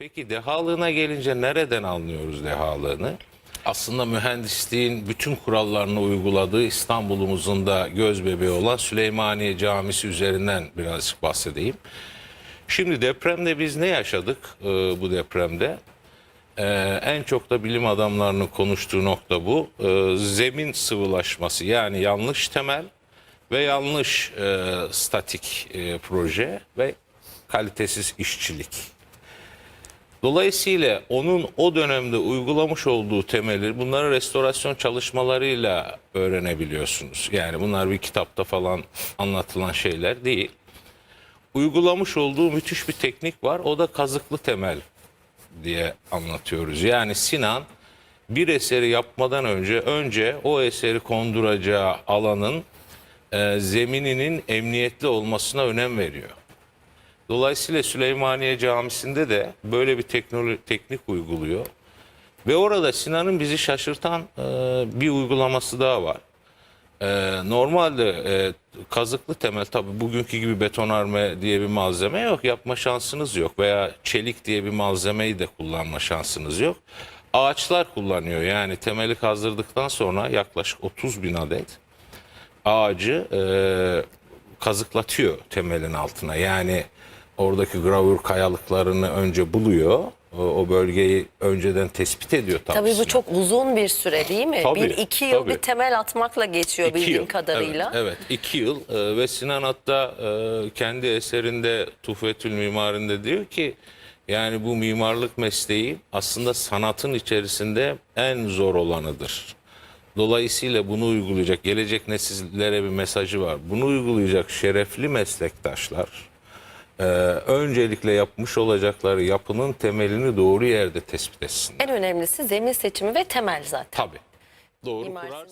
Peki dehalığına gelince nereden anlıyoruz dehalığını? Aslında mühendisliğin bütün kurallarını uyguladığı İstanbul'umuzun da göz bebeği olan Süleymaniye Camisi üzerinden birazcık bahsedeyim. Şimdi depremde biz ne yaşadık e, bu depremde? E, en çok da bilim adamlarının konuştuğu nokta bu. E, zemin sıvılaşması yani yanlış temel ve yanlış e, statik e, proje ve kalitesiz işçilik. Dolayısıyla onun o dönemde uygulamış olduğu temeli bunları restorasyon çalışmalarıyla öğrenebiliyorsunuz. Yani bunlar bir kitapta falan anlatılan şeyler değil. Uygulamış olduğu müthiş bir teknik var. O da kazıklı temel diye anlatıyoruz. Yani Sinan bir eseri yapmadan önce önce o eseri konduracağı alanın e, zemininin emniyetli olmasına önem veriyor. Dolayısıyla Süleymaniye Camisi'nde de böyle bir teknoloji, teknik uyguluyor. Ve orada Sinan'ın bizi şaşırtan e, bir uygulaması daha var. E, normalde e, kazıklı temel tabii bugünkü gibi betonarme diye bir malzeme yok. Yapma şansınız yok. Veya çelik diye bir malzemeyi de kullanma şansınız yok. Ağaçlar kullanıyor. Yani temeli kazdırdıktan sonra yaklaşık 30 bin adet ağacı e, kazıklatıyor temelin altına. Yani oradaki gravür kayalıklarını önce buluyor. O, bölgeyi önceden tespit ediyor Tabii bu tapusuna. çok uzun bir süre değil mi? Tabii, bir iki yıl tabii. bir temel atmakla geçiyor İki bildiğim yıl. kadarıyla. Evet, evet iki yıl Ee, ve Sinan hatta e, kendi eserinde Tuhfetül Mimarinde diyor ki yani bu mimarlık mesleği aslında sanatın içerisinde en zor olanıdır. Dolayısıyla bunu uygulayacak, gelecek nesillere bir mesajı var. Bunu uygulayacak şerefli meslektaşlar e, öncelikle yapmış olacakları yapının temelini doğru yerde tespit etsinler. En önemlisi zemin seçimi ve temel zaten. Tabii. Doğru. Sinan-